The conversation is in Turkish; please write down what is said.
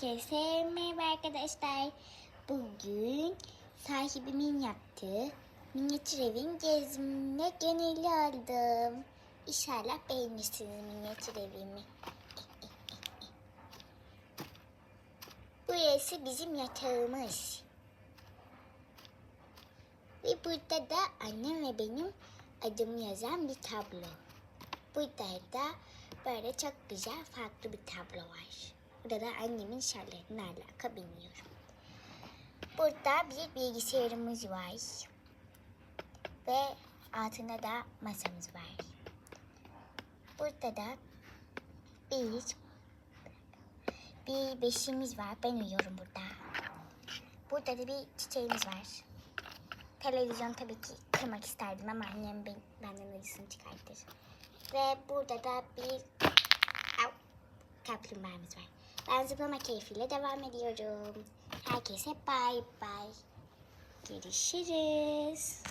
Herkese merhaba arkadaşlar. Bugün sahibimin yaptığı minyatür evin gezimine gönüllü aldım. İnşallah beğenirsiniz minyatür evimi. Burası bizim yatağımız. Ve burada da annem ve benim adımı yazan bir tablo. Burada da böyle çok güzel farklı bir tablo var. Burada da annemin şarlarına alaka bilmiyorum. Burada bir bilgisayarımız var. Ve altında da masamız var. Burada da bir bir beşiğimiz var. Ben uyuyorum burada. Burada da bir çiçeğimiz var. Televizyon tabii ki kırmak isterdim ama annem ben, benden acısını çıkartır. Ve burada da bir kaplumbağamız var. Ben zıplama keyfiyle devam ediyorum. Herkese bay bay. Görüşürüz.